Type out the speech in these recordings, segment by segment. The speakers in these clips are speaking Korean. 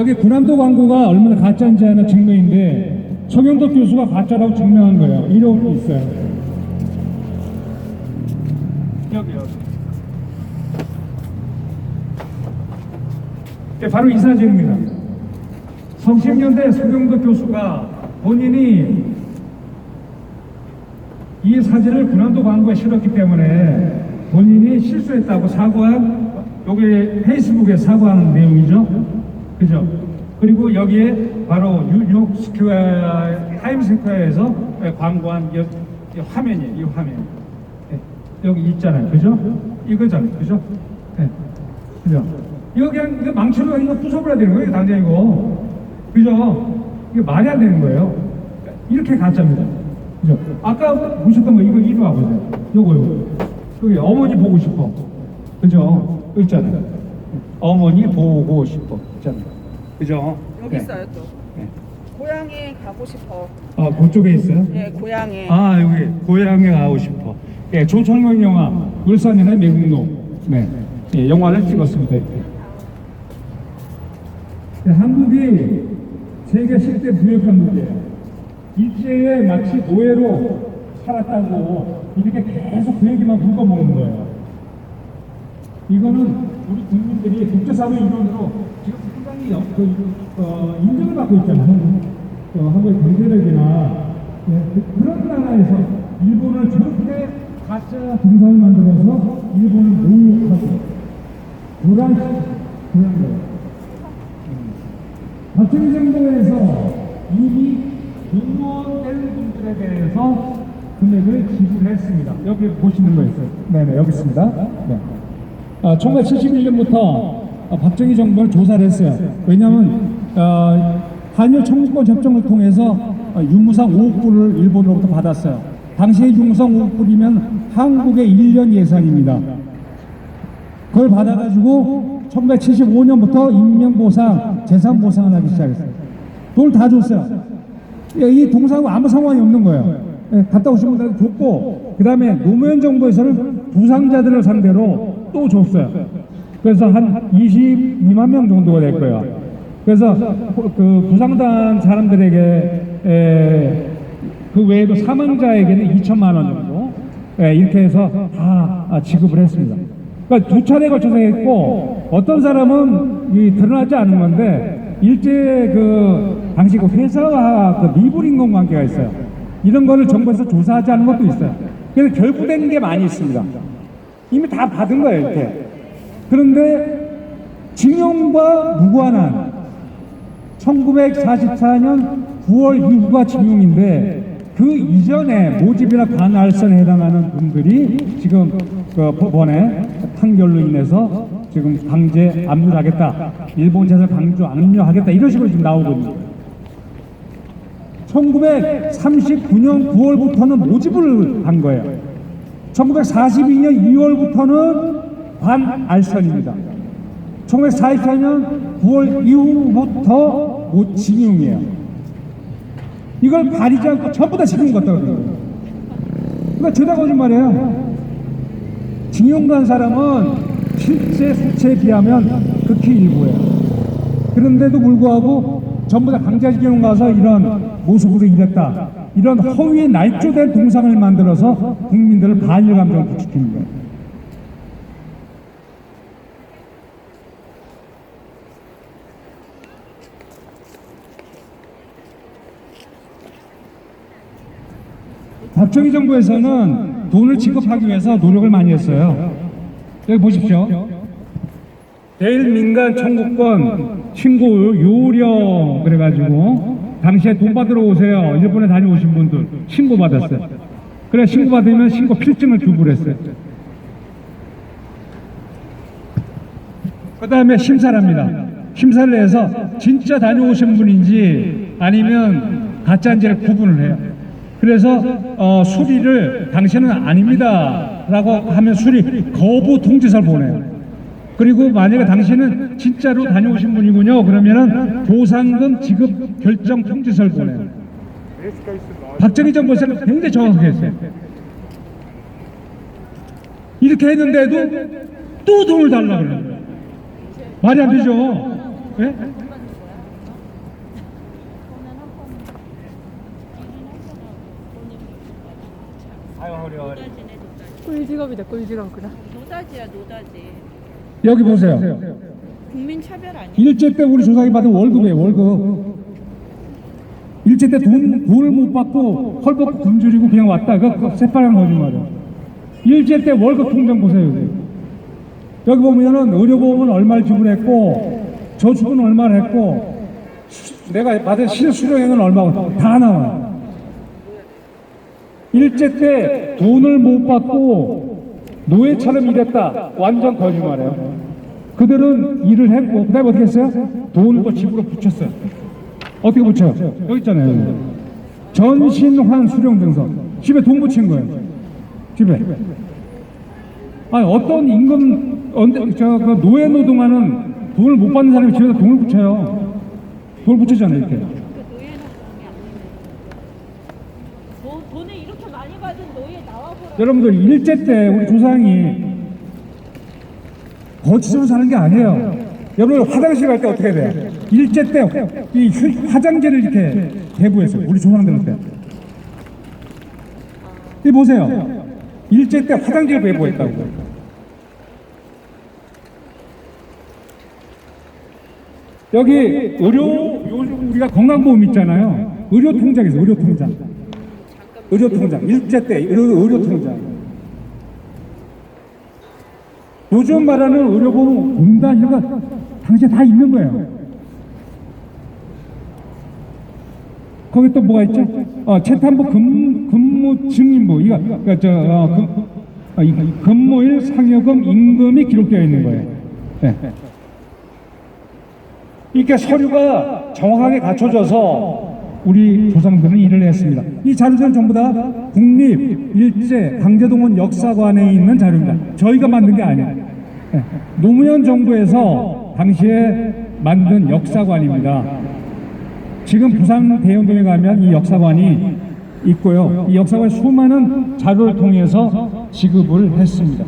여기 군함도 광고가 얼마나 가짜인지 하는 증명인데 서경덕 교수가 가짜라고 증명한 거예요. 이런 게 있어요. 여기 여기. 네, 바로 이 사진입니다. 성심연대 서경덕 교수가 본인이 이 사진을 군함도 광고에 실었기 때문에 본인이 실수했다고 사과한 여기 페이스북에 사과하는 내용이죠. 그죠? 그리고 여기에 바로 뉴욕 스퀘어 타임스 스퀘어에서 광고한 이, 이 화면이에요. 이 화면. 네, 여기 있잖아요. 그죠? 이거잖아요. 그죠? 네. 그죠? 이거 그냥 이거 망치로 이거 부숴버려야 되는 거예요. 당장 이거. 그죠? 이게 말이 안 되는 거예요. 이렇게 가짜입니다. 그죠? 아까 보셨던 거 이거 이리 와보세요. 요거 요거. 여기 어머니 보고 싶어. 그죠? 있잖아요. 어머니 보고 싶어. 있잖아요. 그죠? 여기 네. 있어요 또. 네. 고향에 가고 싶어. 아, 그쪽에 있어요? 네, 고향에. 아, 여기 고향에 가고 싶어. 예, 조청룡 영화 울산이나 매국노. 네. 예, 영화를 찍었습니다. 이렇게. 네, 한국이 세계 10대 무역한 문제예요. 일제에 마치 노예로 살았다고 이렇게 계속 그 얘기만 긁어먹는 거예요. 이거는 우리 국민들이 국제사회 이론으로 지금 상당히 어, 그, 어, 인정을 받고 있잖아요. 어, 한국의 경제력이나 예, 그, 런 나라에서 일본을 저렇게 가짜 동상을 만들어서 일본을 모욕하고 그런 그런 거예요. 박정희 정부에서 이미 공무원 된 분들에 대해서 금액을 지불했습니다. 여기 보시는 거 있어요. 네네, 여기 있습니다. 네. 아, 1971년부터 박정희 정부를 조사를 했어요. 왜냐하면 어, 한일 청구권 협정을 통해서 어, 유무상 5억 불을 일본으로부터 받았어요. 당시에 유무상 5억 불이면 한국의 1년 예산입니다. 그걸 받아가지고 1975년부터 인명보상, 재산보상을 하기 시작했어요. 돈을 다 줬어요. 예, 이 동사하고 아무 상관이 없는 거예요. 예, 갔다 오신 분들한테 줬고, 그 다음에 노무현 정부에서는 부상자들을 상대로 또 줬어요. 그래서 한 22만 명 정도가 될 거예요. 그래서 그 부상당한 사람들에게 에, 그 외에도 사망자에게는 2천만 원 정도 예, 이렇게 해서 다 아, 지급을 했습니다. 그러니까 두 차례 걸쳐서 했고 어떤 사람은 이 드러나지 않은 건데 일제 그 당시 그 회사와 그 미불 인권 관계가 있어요. 이런 거를 정부에서 조사하지 않은 것도 있어요. 그래서 결부된 게 많이 있습니다. 이미 다 받은 거예요, 이렇게. 그런데 징용과 무관한 1944년 9월 이후가 징용인데 그 이전에 모집이나 관할선에 해당하는 분들이 지금 그 법원의 판결로 인해서 지금 강제 압류하겠다. 일본 재산 강조 압류하겠다. 이런 식으로 지금 나오거든요. 1939년 9월부터는 모집을 한 거예요. 1942년 2월부터는 반알선입니다. 1944년 9월 이후부터 못 징용이에요. 이걸 가리지 않고 전부 다 징용 같다고요. 그러니까 죄다 거짓말이에요. 징용간 사람은 실제 수치에 비하면 극히 일부예요. 그런데도 불구하고 전부 다 강제징용 가서 이런 모습으로 일했다. 이런 허위에 날조된 동상을 만들어서 국민들을 반일 감정을 부추기는 거예요. 박정희 정부에서는 돈을 지급하기 위해서 노력을 많이 했어요. 여기 보십시오. 대일민간 청구권 신고 요령 그래가지고 당시에 돈 받으러 오세요. 일본에 다녀오신 분들 신고 받았어요. 그래 신고 받으면 신고 필증을 주부를 했어요. 그 다음에 심사를 합니다. 심사를 해서 진짜 다녀오신 분인지 아니면 가짜인지를 구분을 해요. 그래서 어, 수리를 당신은 아닙니다라고 하면 수리 거부 통지서를 보내요. 그리고 만약에 당신은 진짜로 다녀오신 분이군요. 그러면은 보상금 지급 결정 통지서를 보내요. 박정희 정부에서는 굉장히 정확하게 했어요. 이렇게 했는데도 또 돈을 달라고 그래요. 말이 안 되죠. 예? 노다지네 노다지. 꿀직업이다 꿀직업 그다 노다지야 노다지. 여기 보세요. 국민 차별 아니야? 일제 때 우리 조상이 받은 월급이에요, 월급. 일제 때 돈, 돈을 못 받고 헐벗고 굶주리고 그냥 왔다. 그 새빨간 거짓말이야. 일제 때 월급 통장 보세요, 여기. 여기 보면은 의료보험은 얼마를 지불했고, 저축은 얼마를 했고, 수- 내가 받은 실수령액은 얼마고 다 나와요. 일제 때 돈을 못 받고 노예처럼 일했다. 완전 거짓말이에요. 그들은 일을 했고 그다음에 어떻게 했어요? 돈을 또 집으로 붙였어요. 어떻게 붙여요? 여기 있잖아요. 전신환 수령 증서 집에 돈 붙인 거예요. 집에. 아니 어떤 임금 저그 노예 노동하는 돈을 못 받는 사람이 집에다 돈을 붙여요. 돈을 붙이잖아요 이렇게. 그 노예는 그럼이 아니네. 돈 돈을 이렇게 많이 받은 노예 나와보라. 여러분들 일제 때 우리 조상이 거치로 사는 게 아니에요. 여러분 화장실 갈 때 어떻게 돼? 일제 때 이 화장제를 이렇게 대부했어요. 우리 조상들한테. 이 보세요. 일제 때 화장제를 배부했다고. 여기 의료 우리가 건강보험 있잖아요. 의료 통장 있어요. 의료 통장. 의료 통장. 일제 때 의료, 의료 통장. 요즘 말하는 의료보험 공단 이런 거 당시에 다 있는 거예요. 거기 또 뭐가 있죠? 어, 재탄부 근, 근무 증인부 이거 그러니까 저 어, 금, 어, 이 근무일 상여금 임금이 기록되어 있는 거예요. 네. 이렇게 서류가 정확하게 갖춰져서 우리 조상들은 일을 했습니다. 이 자료들은 전부 다 국립 일제 강제동원 역사관에 있는 자료입니다. 저희가 만든 게 아니에요. 네. 노무현 정부에서 당시에 만든 역사관입니다. 지금 부산 대연동에 가면 이 역사관이 있고요. 이 역사관 수많은 자료를 통해서 지급을 했습니다.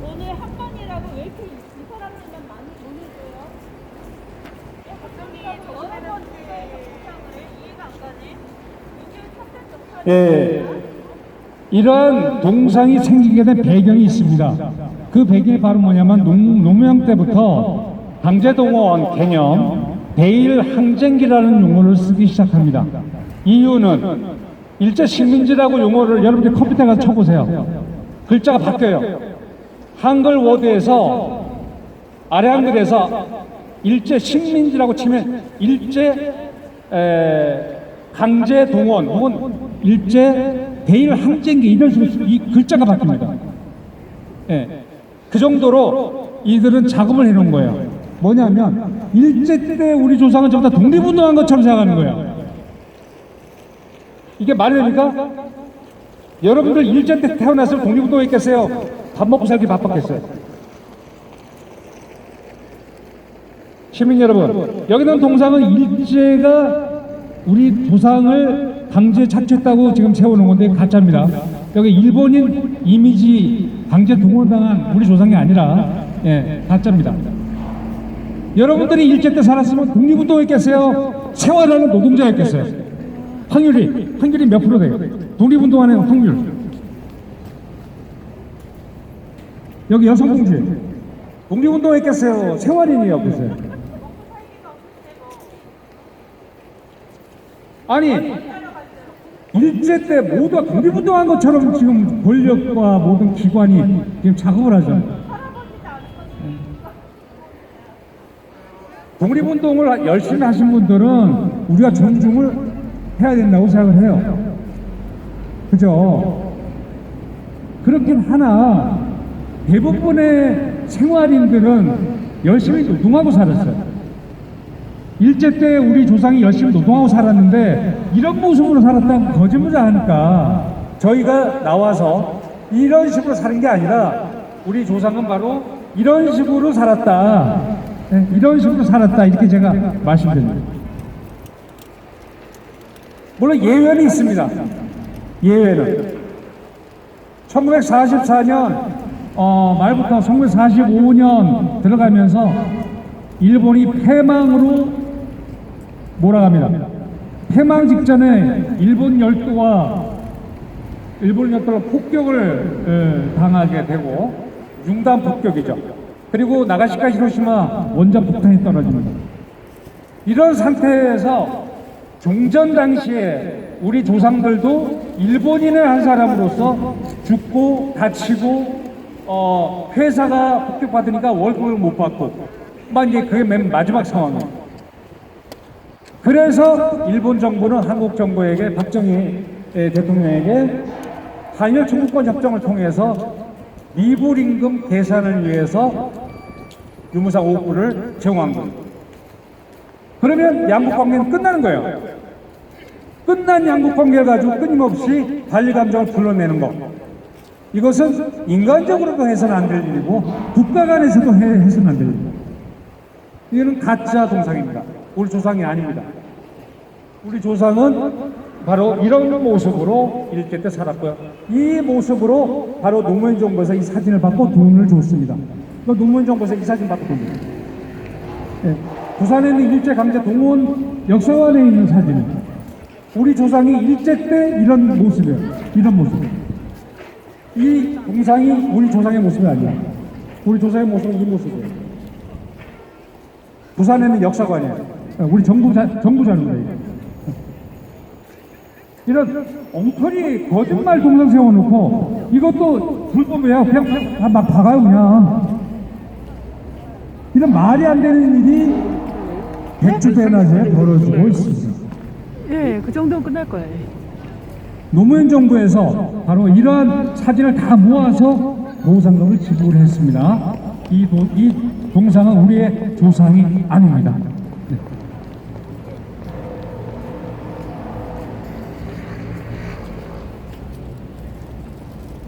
돈을 한 번이라도 왜 이렇게 이 사람들만 많이 돈을 줘요? 갑자기 저번에 보상을 이해가 안 가네. 이게 탑재 예. 이러한 동상이 생기게 된 배경이 있습니다. 그 배경이 바로 뭐냐면 농, 노무현 때부터 강제동원 개념, 대일 항쟁기라는 용어를 쓰기 시작합니다. 이유는 일제 식민지라고 용어를 여러분들 컴퓨터에 가서 쳐보세요. 글자가 바뀌어요. 한글 워드에서 아래 한글에서 일제 식민지라고 치면 일제 에, 강제 동원 혹은 일제 대일 항쟁기 이런 식으로 이 글자가 바뀝니다. 예. 그 정도로 이들은 작업을 해놓은 거예요. 뭐냐면 일제 때 우리 조상은 전부 다 독립운동한 것처럼 생각하는 거예요. 이게 말이 됩니까? 여러분들 일제 때 태어났으면 독립운동했겠어요? 밥 먹고 살기 바빴겠어요? 시민 여러분, 여기는 동상은 일제가 우리 조상을 강제 착취했다고 지금 세워놓은 건데 가짜입니다. 여기 일본인 이미지 강제 동원당한 우리 조상이 아니라 예, 가짜입니다. 여러분들이 일제 때 살았으면 독립운동했겠어요? 생활하는 노동자였겠어요? 확률이 확률이 몇 프로 돼요? 독립운동하는 확률. 여기 여성공주에 독립운동했겠어요? 생활인이었겠어요? 아니 일제 때 모두가 독립운동한 것처럼 지금 권력과 모든 기관이 지금 작업을 하죠. 독립운동을 열심히 하신 분들은 우리가 존중을 해야 된다고 생각을 해요. 그죠? 그렇긴 하나 대부분의 생활인들은 열심히 노동하고 살았어요. 일제 때 우리 조상이 열심히 노동하고 살았는데 이런 모습으로 살았다면 거짓말을 하니까 저희가 나와서 이런 식으로 사는 게 아니라 우리 조상은 바로 이런 식으로 살았다. 네, 이런 식으로 살았다. 이렇게 제가 말씀드립니다. 물론 예외는 있습니다. 예외는. 1944년 어, 말부터 1945년 들어가면서 일본이 패망으로 몰아갑니다. 패망 직전에 일본 열도와 일본 열도가 폭격을 에, 당하게 되고 융단 폭격이죠. 그리고 나가시카 히로시마 원전 폭탄이 떨어집니다. 이런 상태에서 종전 당시에 우리 조상들도 일본인의 한 사람으로서 죽고 다치고 어, 회사가 폭격받으니까 월급을 못 받고 막 이제 그게 맨 마지막 상황이에요. 그래서 일본 정부는 한국 정부에게 박정희 예, 대통령에게 한일 청구권 협정을 통해서 미불 임금 계산을 위해서 유무상 5구를 제공한 거예요. 그러면 양국 관계는 끝나는 거예요. 끝난 양국 관계를 가지고 끊임없이 관리 감정을 불러내는 것. 이것은 인간적으로도 해서는 안 될 일이고 국가 간에서도 해, 해서는 안 될 일입니다. 이거는 가짜 동상입니다. 우리 조상이 아닙니다. 우리 조상은 바로 이런 모습으로 일제 때 살았고요. 이 모습으로 바로 노무현 정부에서 이 사진을 받고 돈을 줬습니다. 그 노무현 정부에서 이 사진 받고 돈 줬어요. 예, 부산에 있는 일제 강제 동원 역사관에 있는 사진입니다. 우리 조상이 일제 때 이런 모습이에요. 이런 모습. 이 동상이 우리 조상의 모습이 아니야. 우리 조상의 모습은 이 모습이에요. 부산에 있는 역사관이에요. 예, 우리 정부 자, 정부 자료입니다. 이런 엉터리 거짓말 동상 세워놓고 이것도 불법이야. 그냥, 그냥 막 박아요 그냥. 이런 말이 안 되는 일이 백주대낮에 벌어지고 있습니다. 예, 그 정도는 끝날 거예요. 노무현 정부에서 바로 이러한 사진을 다 모아서 보상금을 지불했습니다. 이, 도- 이 동상은 우리의 조상이 아닙니다. 네.